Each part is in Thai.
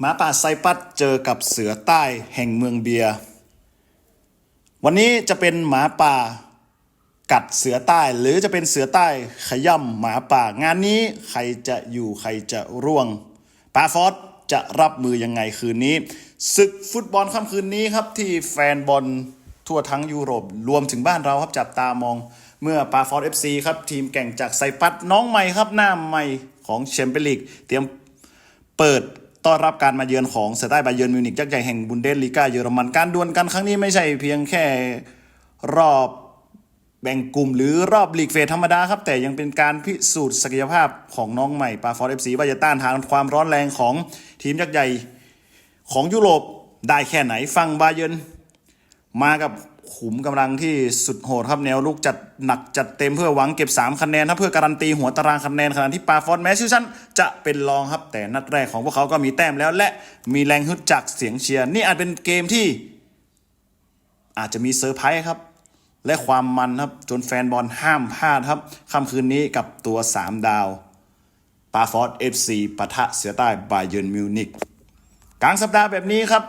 หมาป่าไซปัสเจอกับเสือใต้แห่งเมืองเบียร์ วันนี้จะเป็นหมาป่ากัดเสือใต้ หรือจะเป็นเสือใต้ขย่ำหมาป่า งานนี้ใครจะอยู่ใครจะร่วงปาฟอสจะรับมือยังไงคืนนี้ศึกฟุตบอลค่ำคืนนี้ครับที่แฟนบอลทั่วทั้งยุโรปรวมถึงบ้านเราครับจับตามองเมื่อปาฟอสเอฟซีครับทีมแก่งจากไซปัสน้องใหม่ครับหน้าใหม่ของแชมเปี้ยนลีกเตรียมเปิด ต้อนรับการมาเยือนของเซอร์ใต้บาเยิร์นมิวนิกยักษ์ใหญ่แห่งบุนเดสลีกาเยอรมันการดวลกันครั้งนี้ไม่ใช่เพียงแค่รอบแบ่งกลุ่มหรือรอบลีกเฟสธรรมดาครับ แต่ยังเป็นการพิสูจน์ศักยภาพของน้องใหม่ปาฟอร์เอฟซีว่าจะต้านทานความร้อนแรงของทีมยักษ์ใหญ่ของยุโรปได้แค่ไหนฟังบาเยิร์นมากับ ขุมกำลังที่สุดโหดครับแนวลุกจัดหนักจัดเต็มเพื่อหวังเก็บ 3 คะแนนครับเพื่อการันตีหัวตารางคะแนนขณะที่ปาฟอร์ดแม้ชื่อชั้นจะเป็นรองครับ แต่นัดแรกของพวกเขาก็มีแต้มแล้ว และมีแรงฮึดจากเสียงเชียร์นี่อาจเป็นเกมที่ อาจจะมีเซอร์ไพรส์ครับ และความมันครับจนแฟนบอลห้ามพลาดครับค่ำคืนนี้กับตัว 3 ดาวปาฟอร์ดเอฟซีปะทะเสือใต้บาเยิร์นมิวนิกกลางสัปดาห์แบบนี้ครับ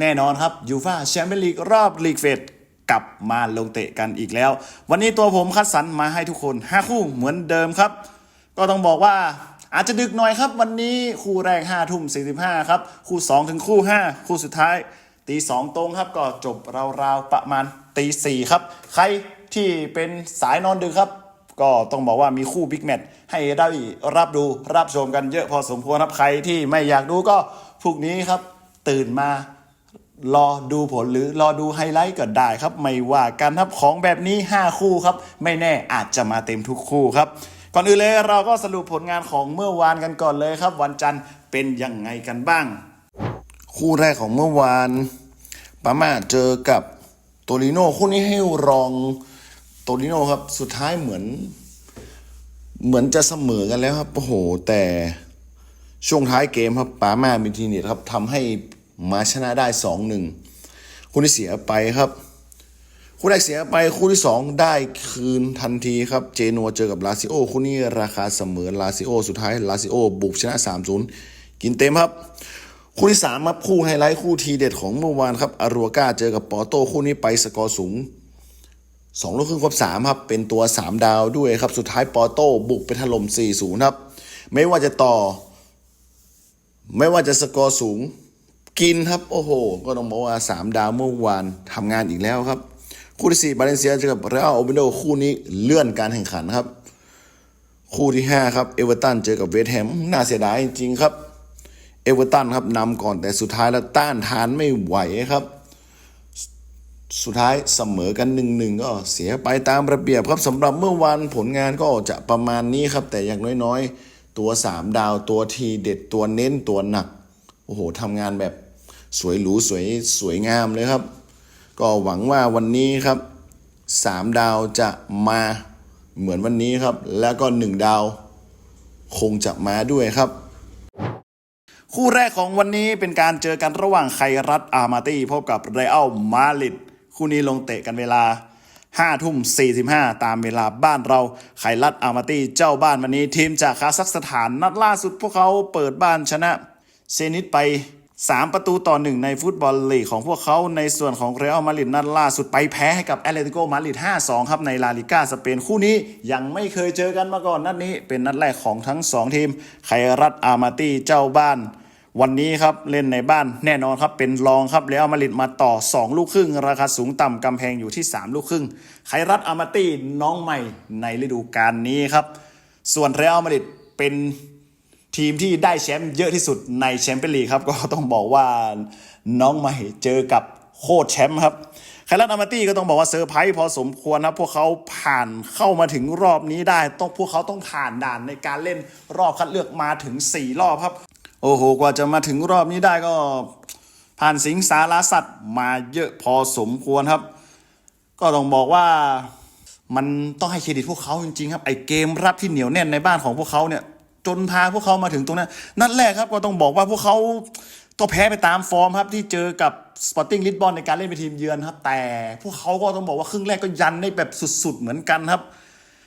แน่นอนครับยูฟาแชมเปี้ยนลีกรอบลีกเฟสกลับมาลงเตะกันอีกแล้ว วันนี้ตัวผมคัดสรรมาให้ทุกคน 5 คู่เหมือนเดิมครับ ก็ต้องบอกว่าอาจจะดึกหน่อยครับ วันนี้คู่แรก5ทุ่ม45ครับ คู่ 2 ถึงคู่ 5 คู่สุดท้าย ตี 2 ตรงครับ ก็จบราวๆประมาณตี4ครับ ใครที่เป็นสายนอนดึกครับ ก็ต้องบอกว่ามีคู่บิ๊กแมตช์ให้ได้รับดูรับชมกันเยอะพอสมควรครับใครที่ไม่อยากดูก็พรุ่งนี้ครับ ตื่นมา รอดูผลหรือรอดูไฮไลท์ก็ได้ครับ ไม่ว่ากันครับของแบบนี้ 5 คู่ครับ ไม่แน่อาจจะมาเต็มทุกคู่ครับ ก่อนอื่นเลยเราก็สรุปผลงานของเมื่อวานกันก่อนเลยครับ วันจันทร์เป็นยังไงกันบ้าง คู่แรกของเมื่อวานปามาเจอกับโตริโน่คู่นี้ให้รองโตริโน่ครับสุดท้ายเหมือน เหมือนจะเสมอกันแล้วครับโอ้โหแต่ช่วงท้ายเกมครับปามามินทีเนตครับทำให้ มาชนะได้สองหนึ่งคู่ที่เสียไปครับ คู่แรกเสียไปคู่ที่สองได้คืนทันทีครับ เจนัวเจอกับลาซิโอคู่นี้ราคาเสมอลาซิโอสุดท้ายลาซิโอบุกชนะ 3-0 กินเต็มครับคู่ที่สามครับคู่ไฮไลท์คู่ทีเด็ดของเมื่อวานครับอารัวกาเจอกับปอโต้คู่นี้ไปสกอร์สูงสองลูกครึ่งครบสามครับ เป็นตัว 3 ดาวด้วยครับ สุดท้ายปอโต้บุกไปถล่ม4-0 ครับ ไม่ว่าจะต่อ ไม่ว่าจะสกอร์สูง กินครับโอ้โห ก็ต้องบอกว่า 3 ดาวเมื่อวานทำงานอีกแล้วครับ คู่ที่ 4 บาเลนเซียเจอกับเรอัลโอเบโดคู่นี้เลื่อนการแข่งขันครับ คู่ที่ 5 ครับเอเวอร์ตันเจอกับเวสต์แฮมน่าเสียดายจริงๆครับเอเวอร์ตันครับนำก่อนแต่สุดท้ายแล้วต้านทานไม่ไหวครับ สุดท้ายเสมอกันหนึ่งหนึ่งก็เสียไปตามระเบียบครับสำหรับเมื่อวานผลงานก็จะประมาณนี้ครับ แต่อย่างน้อยๆ ตัว 3 ดาวตัวทีเด็ดตัวเน้นตัวหนัก โอ้โหทำงานแบบ สวยหรูสวยสวยงามเลยครับ ก็หวังว่าวันนี้ครับ 3 ดาวจะมาเหมือนวันนี้ครับ แล้วก็ 1 ดาว คงจะมาด้วยครับ คู่แรกของวันนี้เป็นการเจอกันระหว่างไครัตอามาตี้พบกับเรอัลมาดริดคู่นี้ลงเตะกันเวลา5ทุ่ม 45 ตามเวลาบ้านเราไครัตอามาตี้เจ้าบ้านวันนี้ทีมจากคาซัคสถานนัดล่าสุดพวกเขาเปิดบ้านชนะ เซนิตไป 3 ประตูต่อหนึ่งในฟุตบอลลีกของพวกเขาในส่วนของเรอัลมาดริดนัดล่าสุดไปแพ้ให้กับแอตเลติโกมาดริด5-2 ครับในลาลิก้าสเปนคู่นี้ยังไม่เคยเจอกันมาก่อนนัดนี้เป็นนัดแรกของทั้ง 2 ทีมไครัตอามาตี้เจ้าบ้าน วันนี้ครับเล่นในบ้านแน่นอนครับเป็นรองครับแล้วมาดริดมาต่อ 2 ลูกครึ่ง ราคาสูงต่ำกำแพงอยู่ที่ 3 ลูกครึ่งไครัตอามาตี้น้องใหม่ในฤดูกาลนี้ครับส่วนเรอัลมาดริดเป็น ทีมที่ได้แชมป์เยอะที่สุดในแชมเปี้ยนลีกครับ ก็ต้องบอกว่าน้องใหม่เจอกับโคตรแชมป์ครับไครัตอาร์มาตี้ก็ต้องบอกว่าเซอร์ไพรส์พอสมควรนะพวกเขาผ่านเข้ามาถึงรอบนี้ได้ ต้องพวกเขาต้องผ่านด่านในการเล่นรอบคัดเลือกมาถึง 4 รอบครับ โอ้โห กว่าจะมาถึงรอบนี้ได้ก็ผ่านสิงสารสัตว์มาเยอะพอสมควรครับ ก็ต้องบอกว่ามันต้องให้เครดิตพวกเขาจริงๆครับไอเกมรับที่เหนียวแน่นในบ้านของพวกเขาเนี่ย จนพาพวกเขามาถึงตรงนั้น นัดแรกครับก็ต้องบอกว่าพวกเขาก็แพ้ไปตามฟอร์มครับที่เจอกับสปอร์ติ้งลิสบอนในการเล่นเป็นทีมเยือนครับ แต่พวกเขาก็ต้องบอกว่าครึ่งแรกก็ยันได้แบบสุดๆเหมือนกันครับ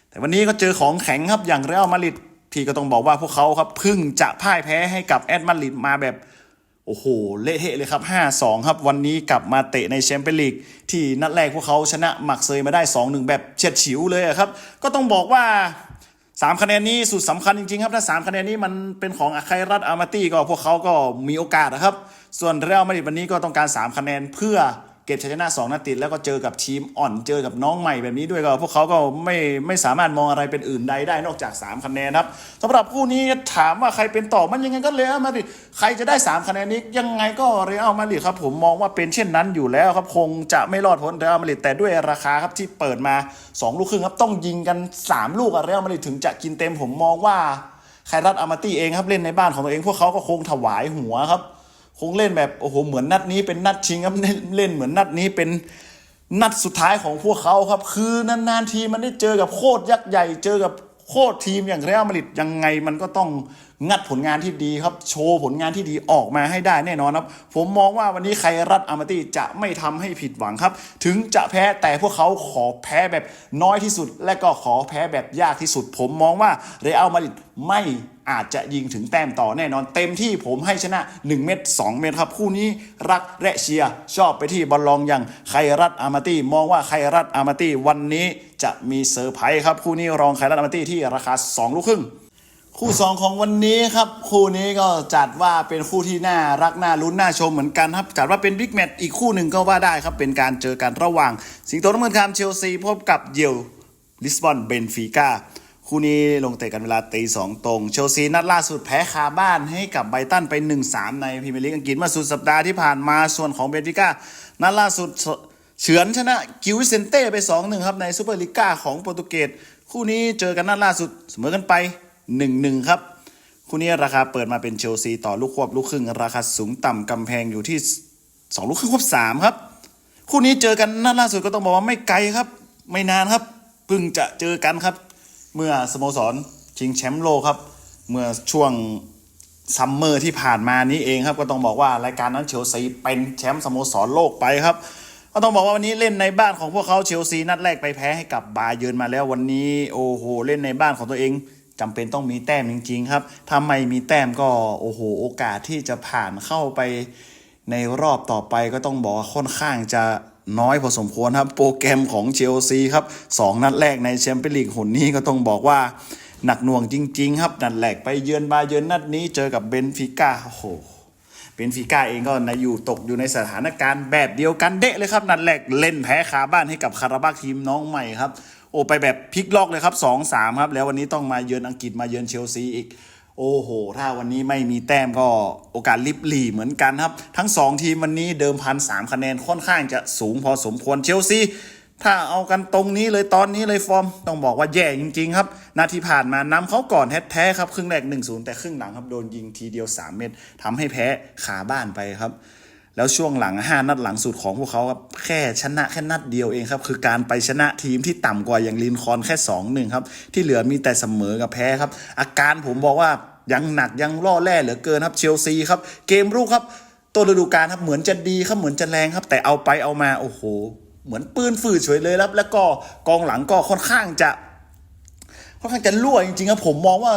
แต่วันนี้ก็เจอของแข็งครับอย่างเรอัลมาดริดที่ก็ต้องบอกว่าพวกเขาครับเพึ่งจะพ่ายแพ้ให้กับแอดมาดริดมาแบบโอ้โห เละเทะเลยครับ 5-2 ครับ วันนี้กลับมาเตะในแชมเปี้ยนลีก ที่นัดแรกพวกเขาชนะหมักเซยมาได้ 2-1 แบบเฉียดฉิวเลยครับ ก็ต้องบอกว่า สามคะแนนนี้สุดสำคัญจริงๆ ครับ ถ้าสามคะแนนนี้มันเป็นของอาคายรัตอามาตี้ก็พวกเขาก็มีโอกาสนะครับ ส่วนเรอัลมาดริดวันนี้ก็ต้องการ 3 คะแนนเพื่อ เก็บชัยชนะ2นัดติดแล้วก็เจอกับทีมอ่อนเจอกับน้องใหม่แบบนี้ด้วยก็ พวกเขาก็ไม่ไม่สามารถมองอะไรเป็นอื่นใดได้นอกจาก 3 คะแนนครับสำหรับคู่นี้ถามว่าใครเป็นต่อมันยังไงก็เรอัลมาดริดใครจะได้ 3 คะแนนนี้ยังไงก็เรอัลมาดริดครับผมมองว่าเป็นเช่นนั้นอยู่แล้วครับคงจะไม่รอดพ้นเรอัลมาดริดแต่ด้วยราคาครับที่เปิดมา 2 ลูกครึ่งครับต้องยิงกัน 3 ลูกอะเรอัลมาดริดถึงจะกินเต็มผมมองว่าไครัตอามาตี้เองครับเล่นในบ้านของตัวเองพวกเขาก็คงถวายหัวครับ คงเล่นแบบโอ้โหเหมือนนัดนี้เป็นนัดชิงครับเล่นเหมือนนัดนี้เป็นนัดสุดท้ายของพวกเขาครับ คือนานๆทีมันได้เจอกับโคตรยักษ์ใหญ่ เจอกับโคตรทีมอย่างเรอัลมาดริดยังไงมันก็ต้องงัดผลงานที่ดีครับ โชว์ผลงานที่ดีออกมาให้ได้แน่นอนครับ ผมมองว่าวันนี้ไครัตอามาตี้จะไม่ทำให้ผิดหวังครับ ถึงจะแพ้แต่พวกเขาขอแพ้แบบน้อยที่สุด และก็ขอแพ้แบบยากที่สุด ผมมองว่าเรอัลมาดริดไม่ อาจจะยิงถึงแต้มต่อแน่นอน เต็มที่ผมให้ชนะ 1 เม็ด2เม็ดครับ คู่นี้รักและเชียร์ชอบไปที่บอลลองอย่างไครัตอามาตี้มองว่าไครัตอามาตี้วันนี้จะมีเซอร์ไพรส์ครับ คู่นี้รองไครัตอามาตี้ที่ราคา 2 ลูกครึ่งคู่ 2 ของวันนี้ครับ คู่นี้ก็จัดว่าเป็นคู่ที่น่ารักน่าลุ้นน่าชมเหมือนกันครับ จัดว่าเป็นบิ๊กแมตช์อีกคู่หนึ่งก็ว่าได้ครับ เป็นการเจอกันระหว่าง สิงโตน้ำเงินคามเชลซีพบกับเยลลิสบอนเบนฟิก้า คู่นี้ลงเตะกันเวลาตีสองตรง เชลซีนัดล่าสุดแพ้คาบ้านให้กับไบตันไป 1-3 ในพรีเมียร์ลีกอังกฤษเมื่อสุดสัปดาห์ที่ผ่านมาส่วนของเบนฟิก้านัดล่าสุดเฉือนชนะกิววิเซนเต้ไป 2-1 ครับในซูเปอร์ลีก้าของโปรตุเกสคู่นี้เจอกันนัดล่าสุดเสมอกันไป 1-1 ครับ คู่นี้ราคาเปิดมาเป็นเชลซีต่อลูกควบลูกครึ่ง ราคาสูงต่ำกำแพงอยู่ที่ 2 ลูกครึ่งควบ3ครับคู่นี้เจอกันนัดล่าสุดก็ต้องบอกว่าไม่ไกลครับ ไม่นานครับเพิ่งจะเจอกันครับ เมื่อสโมสรชิงแชมป์โลกครับ เมื่อช่วงซัมเมอร์ที่ผ่านมานี้เองครับ ก็ต้องบอกว่ารายการนั้นเชลซีเป็นแชมป์สโมสรโลกไปครับ ก็ต้องบอกว่าวันนี้เล่นในบ้านของพวกเขาเชลซีนัดแรกไปแพ้ให้กับบาเยิร์นมาแล้ววันนี้โอ้โหเล่นในบ้านของตัวเองจำเป็นต้องมีแต้มจริง ๆ ครับถ้าไม่มีแต้มก็โอ้โหโอกาสที่จะผ่านเข้าไปในรอบต่อไปก็ต้องบอกว่าค่อนข้างจะ น้อยพอสมควรครับ โปรแกรมของเชลซีครับสองนัดแรกในแชมเปี้ยนลีกหนนี้ก็ต้องบอกว่าหนักหน่วงจริง ๆ ครับ นัดแรกไปเยือนบาเยิร์นนัดนี้เจอกับเบนฟิก้าโอ้โหเบนฟิก้าเองก็นะอยู่ตกอยู่ในสถานการณ์แบบเดียวกันเดะเลยครับ นัดแรกเล่นแพ้คาบ้านให้กับคาราบาทีมน้องใหม่ครับโอ้ไปแบบพลิกล็อกเลยครับ2-3ครับแล้ววันนี้ต้องมาเยือนอังกฤษมาเยือนเชลซีอีก โอ้โห ถ้าวันนี้ไม่มีแต้มก็โอกาสลิบหลีเหมือนกันครับ ทั้ง 2 ทีมวันนี้เดิมพันสามคะแนนค่อนข้างจะสูงพอสมควรเชลซีถ้าเอากันตรงนี้เลยตอนนี้เลยฟอร์ม ต้องบอกว่าแย่จริง ๆ ครับ นาทีผ่านมานำเขาก่อนแท้ๆครับ ครึ่งแรก 1-0 แต่ครึ่งหลังครับโดนยิงทีเดียว 3 เม็ดทำให้แพ้ขาบ้านไปครับ แล้วช่วงหลัง 5 นัดหลังสุดของพวกเขาครับแค่ชนะแค่นัดเดียวเองครับ คือการไปชนะทีมที่ต่ำกว่าอย่างลินคอนแค่2-1ครับ ที่เหลือมีแต่เสมอกับแพ้ครับ อาการผมบอกว่ายังหนักยังล่อแร่เหลือเกินครับเชลซีครับ เกมรุกครับต้นฤดูกาลครับเหมือนจะดีครับเหมือนจะแรงครับ แต่เอาไปเอามาโอ้โห เหมือนปืนฝืดเฉยเลยครับ แล้วก็กองหลังก็ค่อนข้างจะค่อนข้างจะรั่วจริงๆครับผมมองว่า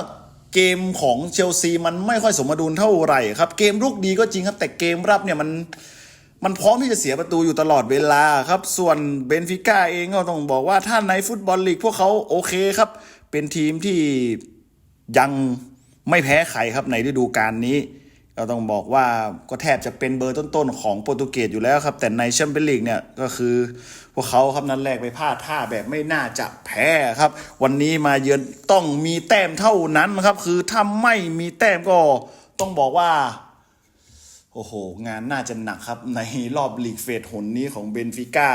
เกมของเชลซีมันไม่ค่อยสมดุลเท่าไหร่ครับ เกมรุกดีก็จริงครับแต่เกมรับเนี่ยมันมันพร้อมที่จะเสียประตูอยู่ตลอดเวลาครับ ส่วนเบนฟิก้าเองก็ต้องบอกว่าถ้าในฟุตบอลลีกพวกเขาโอเคครับ เป็นทีมที่ยังไม่แพ้ใครครับในฤดูกาลนี้ ก็ต้องบอกว่าก็แทบจะเป็นเบอร์ต้นๆ ของโปรตุเกสอยู่แล้วครับ แต่ในแชมเปี้ยนลีกเนี่ยก็คือพวกเขาครับนัดแรกไปพลาดท่าแบบไม่น่าจะแพ้ครับ วันนี้มาเยือนต้องมีแต้มเท่านั้นครับ คือถ้าไม่มีแต้มก็ต้องบอกว่า โอ้โห งานน่าจะหนักครับ ในรอบลีกเฟสหนนี้ของเบนฟิก้า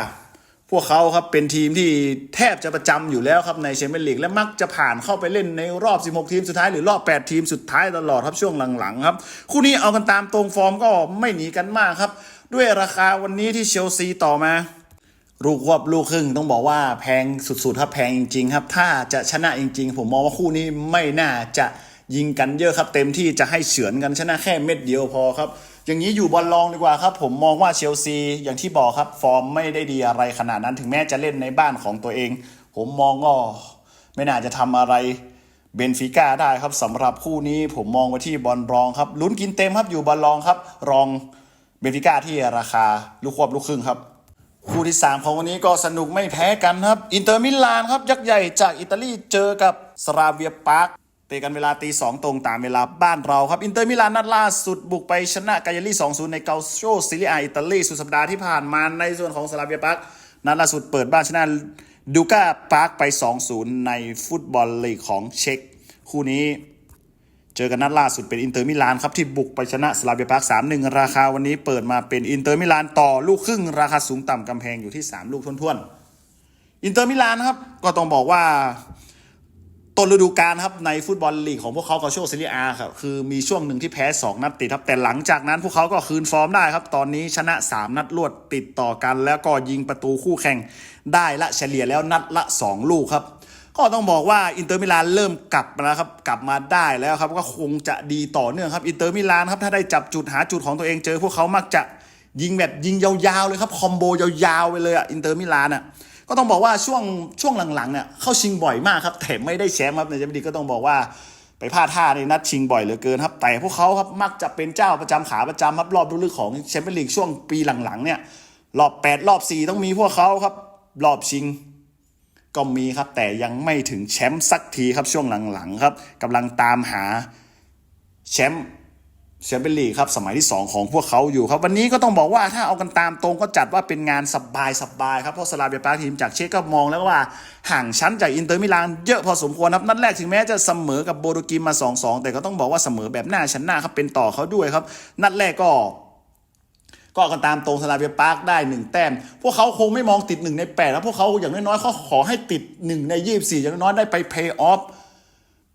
พวกเขาครับเป็นทีมที่แทบจะประจำอยู่แล้วครับในแชมเปี้ยนลีกและมักจะผ่านเข้าไปเล่นในรอบ 16 ทีมสุดท้ายหรือรอบ 8 ทีมสุดท้ายตลอดครับช่วงหลังๆครับ คู่นี้เอากันตามตรงฟอร์มก็ไม่หนีกันมากครับ ด้วยราคาวันนี้ที่เชลซีต่อมาลูกควบลูกครึ่งต้องบอกว่าแพงสุดๆครับแพงจริงๆครับ ถ้าจะชนะจริง ๆ ผมมองว่าคู่นี้ไม่น่าจะ ยิงกันเยอะครับ เต็มที่จะให้เฉือนกันชนะแค่เม็ดเดียวพอครับ อย่างนี้อยู่บอลลองดีกว่าครับ ผมมองว่าเชลซีอย่างที่บอกครับ ฟอร์มไม่ได้ดีอะไรขนาดนั้นถึงแม้จะเล่นในบ้านของตัวเอง ผมมองก็ไม่น่าจะทำอะไรเบนฟิก้าได้ครับสำหรับคู่นี้ผมมองไปที่บอลรองครับลุ้นกินเต็มครับอยู่บอลรองครับ รองเบนฟิก้าที่ราคาลูกควบลูกครึ่งครับ คู่ที่ 3 ของวันนี้ก็สนุกไม่แพ้กันครับ อินเตอร์มิลานครับ ยักษ์ใหญ่จากอิตาลีเจอกับสราเวียปาร์ค ตะกันเวลาตีสองตรงตามเวลาบ้านเราครับ อินเตอร์มิลานนัดล่าสุดบุกไปชนะกายาลี2-0ในเกาโชซิลิอาอิตาลีสุดสัปดาห์ที่ผ่านมาในส่วนของสราเวียปาร์คนัดล่าสุดเปิดบ้านชนะดูก้าปาร์คไป 2-0 ในฟุตบอลลีกของเช็กคู่นี้เจอกันนัดล่าสุดเป็นอินเตอร์มิลานครับที่บุกไปชนะสลาเบียปาร์ค3-1 ราคาวันนี้เปิดมาเป็นอินเตอร์มิลานต่อลูกครึ่ง ราคาสูงต่ำกำแพงอยู่ที่ 3 ลูกท้วนๆอินเตอร์มิลานครับก็ต้องบอกว่า ต้นฤดูกาลครับในฟุตบอลลีกของพวกเขากับโชซิลิอาครับคือมีช่วงหนึ่งที่แพ้ 2 นัดติดครับ แต่หลังจากนั้นพวกเขาก็คืนฟอร์มได้ครับ ตอนนี้ชนะ 3 นัดรวดติดต่อกัน แล้วก็ยิงประตูคู่แข่งได้ละเฉลี่ยแล้วนัดละ 2 ลูกครับ ก็ต้องบอกว่าอินเตอร์มิลานเริ่มกลับมาแล้วครับกลับมาได้แล้วครับก็คงจะดีต่อเนื่องครับอินเตอร์มิลานครับถ้าได้จับจุดหาจุดของตัวเองเจอ พวกเขามักจะยิงแบบยิงยาวๆเลยครับคอมโบยาวๆไปเลยอะอินเตอร์มิลานอะ ก็ต้องบอกว่าช่วงช่วงหลังๆเนี่ยเข้าชิงบ่อยมากครับแต่ไม่ได้แชมป์ครับในแชมเปี้ยนลีกก็ต้องบอกว่าไปพลาดท่าในนัดชิงบ่อยเหลือเกินครับ แต่พวกเขาครับมักจะเป็นเจ้าประจำขาประจำครับรอบลึกๆของแชมเปี้ยนลีกช่วงปีหลังๆเนี่ยรอบ 8 รอบ 4 ต้องมีพวกเขาครับ รอบชิงก็มีครับ แต่ยังไม่ถึงแชมป์สักทีครับช่วงหลังๆครับกำลังตามหาแชมป์ แชมเปี้ยนลีกครับสมัยที่ 2 ของพวกเขาอยู่ครับ วันนี้ก็ต้องบอกว่าถ้าเอากันตามตรงก็จัดว่าเป็นงานสบายสบายครับเพราะสลาเบียปาร์คทีมจากเชคก็มองแล้วว่าห่างชั้นจากอินเตอร์มิลานเยอะพอสมควรครับ นัดแรกถึงแม้จะเสมอกับโบโดกิมมา 2-2 แต่ก็ต้องบอกว่าเสมอแบบหน้าชั้นหน้าครับเป็นต่อเขาด้วยครับ นัดแรกก็ก็กันตามตรงสลาเวียปาร์คได้หนึ่งแต้ม พวกเขาคงไม่มองติดหนึ่งในแปดแล้วพวกเขาอย่างน้อยๆเขาขอให้ติดหนึ่งในยี่สิบสี่อย่างน้อยๆได้ไปเพย์ออฟ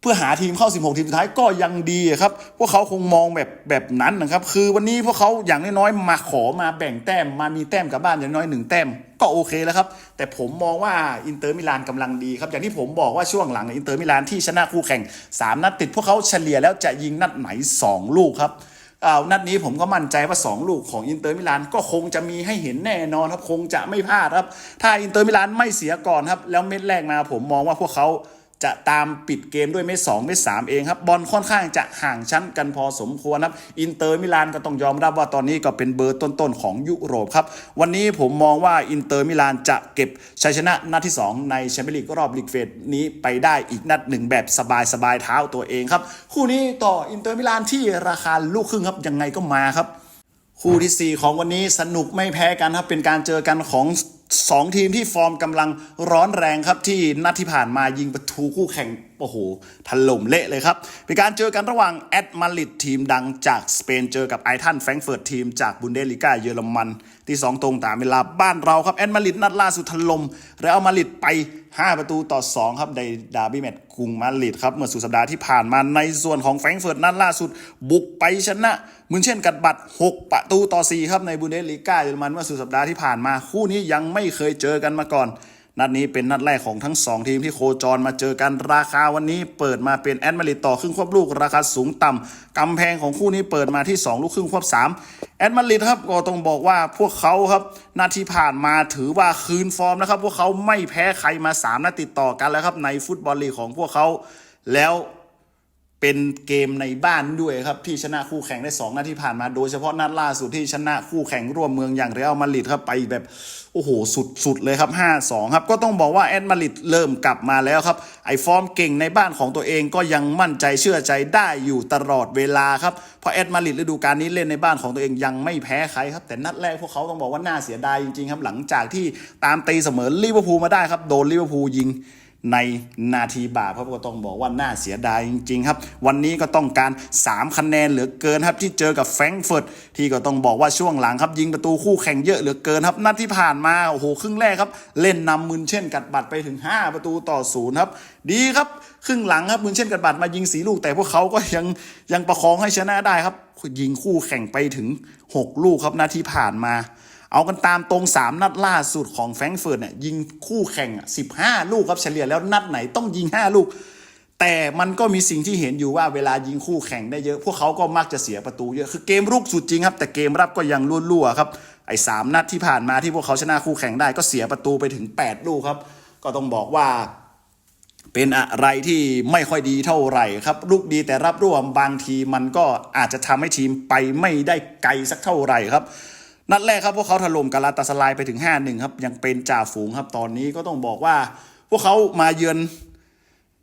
พื่อหาทีมเข้า 16 ทีมสุดท้ายก็ยังดีครับ พวกเขาคงมองแบบแบบนั้นนะครับ คือวันนี้พวกเขาอย่างน้อยๆมาขอมาแบ่งแต้มมามีแต้มกลับบ้านอย่างน้อยหนึ่งแต้มก็โอเคแล้วครับ แต่ผมมองว่าอินเตอร์มิลานกำลังดีครับ อย่างที่ผมบอกว่าช่วงหลังอินเตอร์มิลานที่ชนะคู่แข่ง 3 นัดติด พวกเขาเฉลี่ยแล้วจะยิงนัดไหน 2 ลูกครับอานัดนี้ผมก็มั่นใจว่า 2 ลูกของอินเตอร์มิลานก็คงจะมีให้เห็นแน่นอนครับ คงจะไม่พลาดครับ ถ้าอินเตอร์มิลานไม่เสียก่อนครับ แล้วเม็ดแรกมาผมมองว่าพวกเขา จะตามปิดเกมด้วยเม็ดสองเม็ดสามเองครับ บอลค่อนข้างจะห่างชั้นกันพอสมควรครับ อินเตอร์มิลานก็ต้องยอมรับว่าตอนนี้ก็เป็นเบอร์ต้นๆของยุโรปครับ วันนี้ผมมองว่าอินเตอร์มิลานจะเก็บชัยชนะนัดที่ 2 ในแชมเปี้ยนลีกรอบลีกเฟสนี้ไปได้อีกนัดหนึ่งแบบสบายๆเท้าตัวเองครับ คู่นี้ต่ออินเตอร์มิลานที่ราคาลูกครึ่งครับยังไงก็มาครับ คู่ทีสี่4 ของวันนี้สนุกไม่แพ้กันครับเป็นการเจอกันของ 2 ทีมที่ฟอร์มกำลังร้อนแรงครับที่นัดที่ผ่านมายิงประตูคู่แข่ง โอ้โหถล่มเละเลยครับ เป็นการเจอกันระหว่างแอดมาริดทีมดังจากสเปนเจอกับไอทันแฟรงเฟิร์ตทีมจากบุนเดสลิก้าเยอรมันที่ 2 ตรงตามเวลาบ้านเราครับแอดมาริดนัดล่าสุดถล่มเรอัลมาริดไป 5 ประตูต่อ 2 ครับในดาร์บี้แมตช์กรุงมาดริดครับเมื่อสุดสัปดาห์ที่ผ่านมาในส่วนของแฟรงเฟิร์ตนัดล่าสุด บุกไปชนะมุนเช่นกัดบัตร 6 ประตูต่อ 4 ครับในบุนเดสลิก้าเยอรมันเมื่อสุดสัปดาห์ที่ผ่านมาคู่นี้ยังไม่เคยเจอกันมาก่อน นัดนี้เป็นนัดแรกของทั้ง 2 ทีมที่โคจรมาเจอกันราคาวันนี้เปิดมาเป็นแอดมาริดต่อครึ่งควบลูกราคาสูงต่ำกำแพงของคู่นี้เปิดมาที่ 2 ลูกครึ่งควบ3แอดมาริดครับก็ต้องบอกว่าพวกเขาครับนาทีผ่านมาถือว่าคืนฟอร์มนะครับ พวกเขาไม่แพ้ใครมา3นัดติดต่อกันแล้วครับในฟุตบอลลีกของพวกเขาแล้ว เป็นเกมในบ้านด้วยครับที่ชนะคู่แข่งได้ 2 นัดที่ผ่านมาโดยเฉพาะนัดล่าสุดที่ชนะคู่แข่งร่วมเมืองอย่างเรอัลมาดริดครับไปแบบโอ้โหสุดๆเลยครับ 5-2 ครับ ก็ต้องบอกว่าแอดมาดริดเริ่มกลับมาแล้วครับไอฟอร์มเก่งในบ้านของตัวเองก็ยังมั่นใจเชื่อใจได้อยู่ตลอดเวลาครับเพราะแอดมาดริดฤดูกาลนี้เล่นในบ้านของตัวเองยังไม่แพ้ใครครับแต่นัดแรกพวกเขาต้องบอกว่าน่าเสียดายจริงๆครับหลังจากที่ตามตีเสมอลิเวอร์พูลมาได้ครับโดนลิเวอร์พูลยิง ในนาทีบาปครับก็ต้องบอกว่าน่าเสียดายจริงๆครับ วันนี้ก็ต้องการ 3 คะแนนเหลือเกินครับที่เจอกับแฟรงก์เฟิร์ตที่ก็ต้องบอกว่าช่วงหลังครับ ยิงประตูคู่แข่งเยอะเหลือเกินครับนัดที่ผ่านมาโอ้โหครึ่งแรกครับ เล่นนำมืนเช่นกัดบัตรไปถึง 5 ประตูต่อศูนย์ครับ ดีครับครึ่งหลังครับมืนเช่นกัดบัตรมายิงสีลูกแต่พวกเขาก็ยังยังประคองให้ชนะได้ครับยิงคู่แข่งไปถึง 6 ลูกครับนาทีผ่านมา เอากันตามตรง 3 นัดล่าสุดของแฟรงก์เฟิร์ตเนี่ยยิงคู่แข่งอะ15 ลูกครับเฉลี่ยแล้วนัดไหนต้องยิง 5 ลูก แต่มันก็มีสิ่งที่เห็นอยู่ว่าเวลายิงคู่แข่งได้เยอะ พวกเขาก็มักจะเสียประตูเยอะคือเกมรุกสุดจริงครับ แต่เกมรับก็ยังรั่วๆครับไอ้สามนัดที่ผ่านมาที่พวกเขาชนะคู่แข่งได้ก็เสียประตูไปถึง 8 ลูกครับ ก็ต้องบอกว่าเป็นอะไรที่ไม่ค่อยดีเท่าไหร่ครับ ลูกดีแต่รับร่วมบางทีมันก็อาจจะทำให้ทีมไปไม่ได้ไกลสักเท่าไหร่ครับ นัดแรกครับพวกเขาถล่มกาลาตาสลายไปถึง 5-1 ครับ ยังเป็นจ่าฝูงครับตอนนี้ก็ต้องบอกว่า พวกเขามาเยือน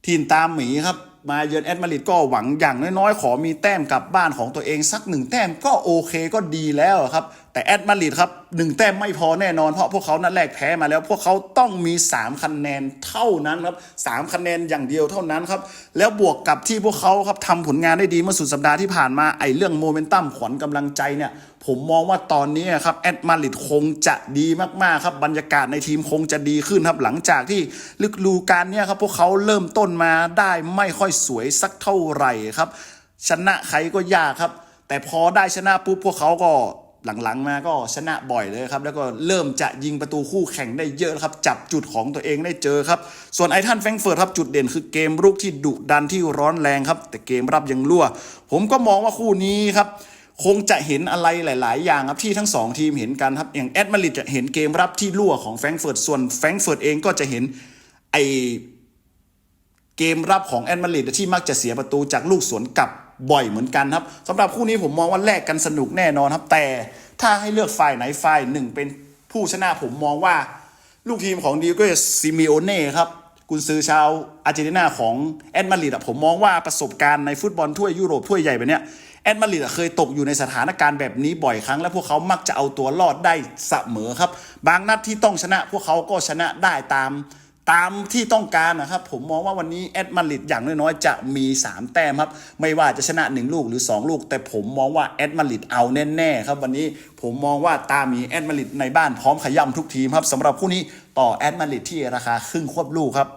ทีมตามหมีครับ มาเยือนแอดมาริดก็หวังอย่างน้อยๆ ขอมีแต้มกลับบ้านของตัวเองสักหนึ่งแต้มก็โอเคก็ดีแล้วครับ แต่แอดมาริดครับหนึ่งแต้มไม่พอแน่นอนเพราะพวกเขานัดแรกแพ้มาแล้ว พวกเขาต้องมี 3 คะแนนเท่านั้นครับสามคะแนนอย่างเดียวเท่านั้นครับ แล้วบวกกับที่พวกเขาครับทำผลงานได้ดีเมื่อสุดสัปดาห์ที่ผ่านมาไอ้เรื่องโมเมนตัมขวัญกำลังใจเนี่ยผมมองว่าตอนนี้ครับแอดมาริดคงจะดีมากๆครับบรรยากาศในทีมคงจะดีขึ้นครับหลังจากที่ฤดูกาลเนี้ยครับพวกเขาเริ่มต้นมาได้ไม่ค่อยสวยสักเท่าไหร่ครับ ชนะใครก็ยากครับ แต่พอได้ชนะปุ๊บพวกเขาก็ หลังๆมาก็ชนะบ่อยเลยครับ แล้วก็เริ่มจะยิงประตูคู่แข่งได้เยอะครับ จับจุดของตัวเองได้เจอครับ ส่วนไอทันแฟงเฟิร์ตครับจุดเด่นคือเกมรุกที่ดุดันที่ร้อนแรงครับ แต่เกมรับยังรั่ว ผมก็มองว่าคู่นี้ครับคงจะเห็นอะไรหลาย ๆ อย่างครับที่ทั้งสองทีมเห็นกันครับ อย่างแอดมาริดจะเห็นเกมรับที่รั่วของแฟงเฟิร์ตส่วนแฟงเฟิร์ตเองก็จะเห็นไอเกมรับของแอนมาริดที่มักจะเสียประตูจากลูกสวนกลับ บ่อยเหมือนกันครับสำหรับคู่นี้ผมมองว่าแลกกันสนุกแน่นอนครับ แต่ถ้าให้เลือกฝ่ายไหนฝ่ายหนึ่งเป็นผู้ชนะผมมองว่าลูกทีมของดิโก้ซิมิโอเน่ครับกุนซือชาวอาร์เจนตินาของแอนมาริดผมมองว่าประสบการณ์ในฟุตบอลถ้วยยุโรปถ้วยใหญ่แบบนี้แอนมาริดเคยตกอยู่ในสถานการณ์แบบนี้บ่อยครั้ง และพวกเขามักจะเอาตัวรอดได้เสมอครับ บางนัดที่ต้องชนะพวกเขาก็ชนะได้ตาม ตามที่ต้องการนะครับ ผมมองว่าวันนี้แอดมาริดอย่างน้อยๆ จะมี 3 แต้มครับ ไม่ว่าจะชนะ 1 ลูกหรือ 2 ลูก แต่ผมมองว่าแอดมาริดเอาแน่ๆครับ วันนี้ผมมองว่าตามีแอดมาริดในบ้านพร้อมขย่ำทุกทีมครับสำหรับคู่นี้ต่อแอดมาริดที่ราคาครึ่งควบลูกครับ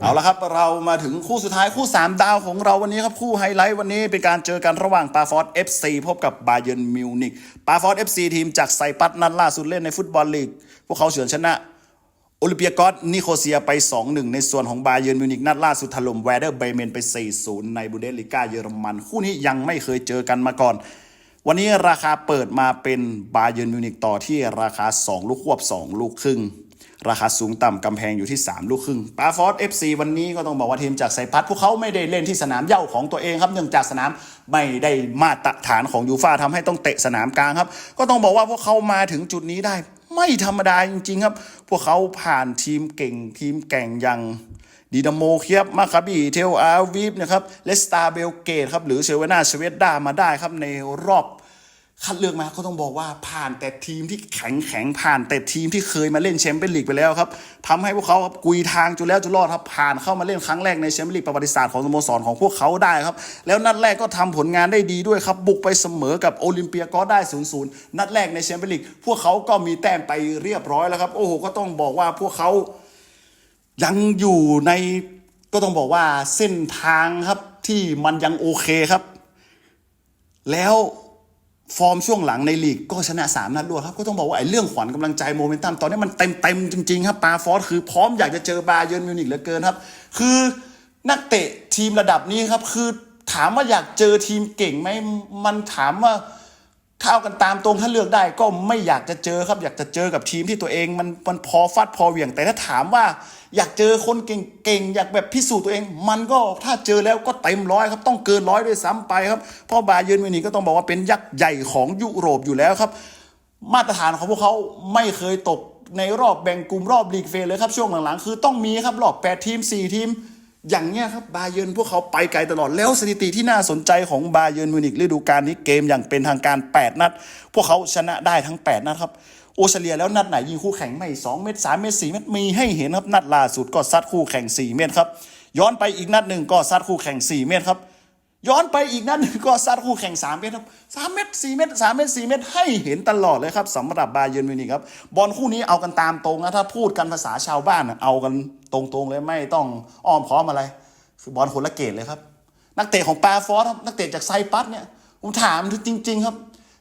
เอาละครับเรามาถึงคู่สุดท้ายคู่ 3 ดาวของเราวันนี้ครับคู่ไฮไลท์วันนี้เป็นการเจอกันระหว่างปาฟอร์ด FC พบกับบาเยิร์นมิวนิกปาฟอร์ด FC ทีมจากไซปัสนัดล่าสุดเล่นในฟุตบอลลีก พวกเขาเฉือนชนะ โอลิเปียกอสนิโคเซียไป 2-1 ในส่วนของบาเยิร์นมิวนิกนัดล่าสุดถล่มแวเดอร์เบรเมนไป 4-0 ในบูเดสลิก้าเยอรมัน คู่นี้ยังไม่เคยเจอกันมาก่อน วันนี้ราคาเปิดมาเป็นบาเยิร์นมิวนิกต่อที่ราคา 2 ลูกควบ 2 ลูกครึ่ง ราคาสูงต่ำกำแพงอยู่ที่ 3 ลูกครึ่งปาฟอร์ด FC วันนี้ก็ต้องบอกว่าทีมจากไซปัสพวกเขาไม่ได้เล่นที่สนามเย้าของตัวเองครับเนื่องจากสนามไม่ได้มาตรฐานของยูฟ่าทำให้ต้องเตะสนามกลางครับ ก็ต้องบอกว่าพวกเขามาถึงจุดนี้ได้ ไม่ธรรมดาจริง ๆ ครับ พวกเขาผ่านทีมเก่งทีมแก่งอย่างดีดาโมเคียบมาคาบีเทลอาวีฟนะครับเลสตาเบลเกตครับหรือเชเวนาเชเวดามาได้ครับในรอบ คัดเลือกมาก็ต้องบอกว่าผ่านแต่ทีมที่แข็งแข็งผ่านแต่ทีมที่เคยมาเล่นแชมเปี้ยนลีกไปแล้วครับทำให้พวกเขาครับกุยทางจนแล้วจนรอดครับผ่านเข้ามาเล่นครั้งแรกในแชมเปี้ยนลีกประวัติศาสตร์ของสโมสรของพวกเขาได้ครับ แล้วนัดแรกก็ทำผลงานได้ดีด้วยครับ บุกไปเสมอกับโอลิมเปียก็ได้0ูนย์นัดแรกในแชมเปี้ยนลีกพวกเขาก็มีแต้มไปเรียบร้อยแล้วครับโอ้โหก็ต้องบอกว่าพวกเขายังอยู่ในก็ต้องบอกว่าเส้นทางครับที่มันยังโอเคครับ แล้ว ฟอร์มช่วงหลังในลีกก็ชนะ 3 นัดรวดครับ ก็ต้องบอกว่าไอ้เรื่องขวัญกำลังใจโมเมนตัมตอนนี้มันเต็มเต็มๆจริง ๆ ครับปาฟอสคือพร้อมอยากจะเจอบาเยิร์นมิวนิกเหลือเกินครับ คือนักเตะทีมระดับนี้ครับ คือถามว่าอยากเจอทีมเก่งไหมมันถามว่าถ้าเอากันตามตรงถ้าเลือกได้ก็ไม่อยากจะเจอครับ อยากจะเจอกับทีมที่ตัวเองมันมันพอฟัดพอเหวี่ยงแต่ถ้าถามว่า อยากเจอคนเก่งๆอยากแบบพิสูจน์ตัวเอง มันก็ถ้าเจอแล้วก็เต็มร้อยครับต้องเกินร้อยด้วยซ้ำไปครับเพราะบาเยิร์นมิวนิกก็ต้องบอกว่าเป็นยักษ์ใหญ่ของยุโรปอยู่แล้วครับ มาตรฐานของพวกเขาไม่เคยตกในรอบแบ่งกลุ่มรอบลีกเฟสเลยครับช่วงหลังๆ คือต้องมีครับรอบ8ทีม 4 ทีม อย่างเงี้ยครับบาเยิร์นพวกเขาไปไกลตลอดแล้วสถิติที่น่าสนใจของบาเยิร์นมิวนิกฤดูกาลนี้เกมอย่างเป็นทางการ 8 นัด พวกเขาชนะได้ทั้ง 8 นัดครับ โอเฉลี่ยแล้วนัดไหนยิงคู่แข่งไม่ 2 เม็ด3เม็ด4เม็ดมีให้เห็นครับนัดล่าสุดก็ซัดคู่แข่ง 4 เม็ดครับ ย้อนไปอีกนัดหนึ่งก็ซัดคู่แข่ง 4 เม็ดครับ ย้อนไปอีกนัดหนึ่งก็ซัดคู่แข่ง 3 เมตรครับ3เมตร4เมตร3เมตร4เมตรให้เห็นตลอดเลยครับสำหรับบาเยิร์นมิวนิกครับบอลคู่นี้เอากันตามตรงนะถ้าพูดกันภาษาชาวบ้านน่ะเอากันตรงๆเลยไม่ต้องอ้อมค้อมอะไรคือบอลคนละเกตเลยครับนักเตะของปาฟอสครับนักเตะจากไซปัสเนี่ยผมถามจริง ๆ ครับ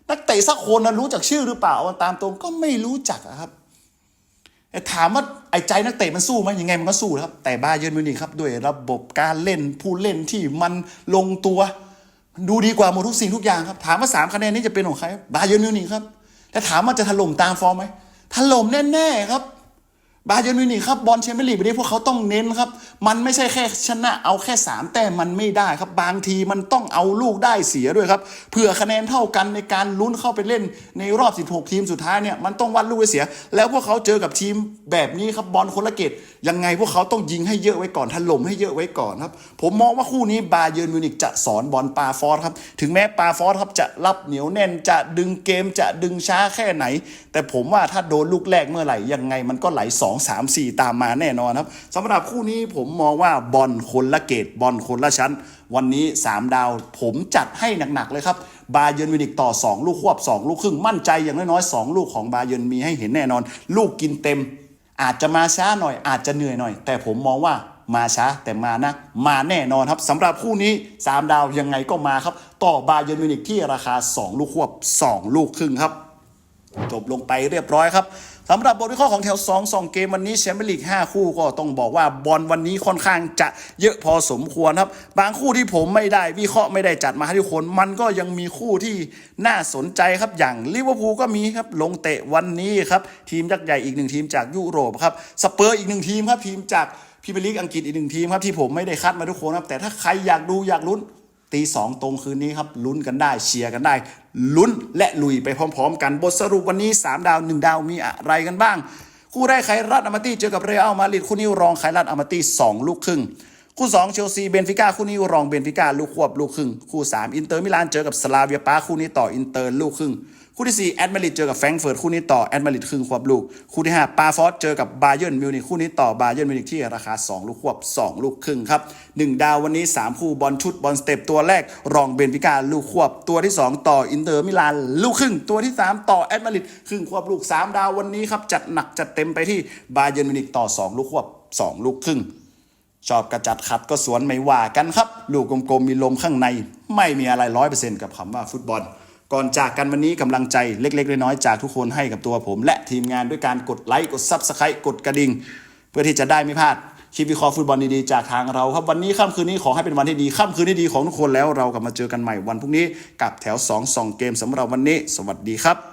นักเตะสักคนนะรู้จักชื่อหรือเปล่าตามตรงก็ไม่รู้จักครับแต่ถามว่าไอ้ใจนักเตะมันสู้ไหมยังไงมันก็สู้นะครับ แต่บาเยิร์นมิวนิกครับด้วยระบบการเล่นผู้เล่นที่มันลงตัวดูดีกว่าหมดทุกสิ่งทุกอย่างครับ ถามว่าสามคะแนนนี้จะเป็นของใครบาเยิร์นมิวนิกครับแต่ถามว่าจะถล่มตามฟอร์มไหมถล่มแน่ๆครับ บาเยิร์นมิวนิกครับบอลแชมเปี้ยนลีกวันนี้พวกเขาต้องเน้นครับ มันไม่ใช่แค่ชนะเอาแค่ 3 แต้มมันไม่ได้ครับ บางทีมันต้องเอาลูกได้เสียด้วยครับเผื่อคะแนนเท่ากันในการลุ้นเข้าไปเล่นในรอบ 16 ทีมสุดท้ายเนี่ยมันต้องวัดลูกได้เสีย แล้วพวกเขาเจอกับทีมแบบนี้ครับบอลคนละเกตยังไงพวกเขาต้องยิงให้เยอะไว้ก่อนถล่มให้เยอะไว้ก่อนครับผมมองว่าคู่นี้บาเยิร์นมิวนิกจะสอนบอลปาฟอสครับถึงแม้ปาฟอสครับจะรับเหนียวแน่นจะดึงเกมจะดึงช้าแค่ไหน แต่ผมว่าถ้าโดนลูกแรกเมื่อไหร่ยังไงมันก็ไหล2 3 4 ตามมาแน่นอนครับสำหรับคู่นี้ผมมองว่าบอลคนละเกตบอลคนละชั้น วันนี้ 3 ดาวผมจัดให้หนักๆเลยครับบาเยิร์นมินิกต่อ 2 ลูกควบ 2 ลูกครึ่งมั่นใจอย่างน้อยๆ2ลูกของบาเยิร์นมีให้เห็นแน่นอน ลูกกินเต็ม อาจจะมาช้าหน่อย อาจจะเหนื่อยหน่อย แต่ผมมองว่ามาช้าแต่มานะ มาแน่นอนครับสำหรับคู่นี้ 3 ดาวยังไงก็มาครับ ต่อบาเยิร์นมินิกที่ราคา 2 ลูกควบ 2 ลูกครึ่งครับ จบลงไปเรียบร้อยครับ สำหรับบทวิเคราะห์ของแถว2 2เกมวันนี้แชมเปี้ยนลีก5คู่ก็ต้องบอกว่าบอลวันนี้ค่อนข้างจะเยอะพอสมควรครับ บางคู่ที่ผมไม่ได้วิเคราะห์ไม่ได้จัดมาให้ทุกคน มันก็ยังมีคู่ที่น่าสนใจครับอย่างลิเวอร์พูลก็มีครับลงเตะวันนี้ครับ ทีมยักษ์ใหญ่อีกหนึ่งทีมจากยุโรปครับสเปอร์อีกหนึ่งทีมครับทีมจากพรีเมียร์ลีกอังกฤษอีกหนึ่งทีมครับที่ผมไม่ได้คัดมาทุกคนครับแต่ถ้าใครอยากดูอยากลุ้น ตีสองตรงคืนนี้ครับลุ้นกันได้เชียร์กันได้ ลุ้นและลุยไปพร้อมๆ กันบทสรุปวันนี้ 3 ดาว 1 ดาวมีอะไรกันบ้าง คู่แรกไครัตอามาตี้เจอกับเรอัลมาดริดคู่นี้รองไครัตอามาตี้2ลูกครึ่งคู่ 2 เชลซีเบนฟิก้าคู่นี้รองเบนฟิก้าลูกควบลูกครึ่งคู่ 3 อินเตอร์มิลานเจอกับสลาเวียปาคู่นี้ต่ออินเตอร์ลูกครึ่ง คู่ที่ 4 แอดมาริดเจอกับแฟรงก์เฟิร์ตคู่นี้ต่อแอดมาริดครึ่งควบลูก คู่ที่ 5 ปาฟอสเจอกับบาเยิร์นมิวนิกคู่นี้ต่อบาเยิร์นมิวนิกที่ราคา 2 ลูกควบ 2 ลูกครึ่งครับ 1 ดาววันนี้ 3 คู่บอลชุดบอลสเต็ปตัวแรก รองเบนฟิกาลูกควบ ตัวที่ 2 ต่ออินเตอร์มิลานลูกครึ่ง ตัวที่ 3 ต่อแอดมาริดครึ่งควบลูก 3 ดาววันนี้ครับจัดหนักจัดเต็มไปที่บาเยิร์นมิวนิกต่อ 2 ลูกควบ 2 ลูกครึ่งชอบกระจัดขัดก็สวนไม่ว่ากันครับ ลูกกลมๆมีลมข้างใน ไม่มีอะไรร้อยเปอร์เซ็นต์กับคำว่าฟุตบอล ก่อนจากกันวันนี้กำลังใจเล็ก ๆ น้อยๆจากทุกคนให้กับตัวผม และทีมงานด้วยการกดไลค์กดซับสไครต์กดกระดิ่ง เพื่อที่จะได้ไม่พลาดคลิปวิเคราะห์ฟุตบอลดีๆจากทางเราครับวันนี้ค่ำคืนนี้ขอให้เป็นวันที่ดีค่ำคืนที่ดีของทุกคนแล้วเรากลับมาเจอกันใหม่วันพรุ่งนี้กับแถว2 2เกมสำหรับวันนี้ สวัสดีครับ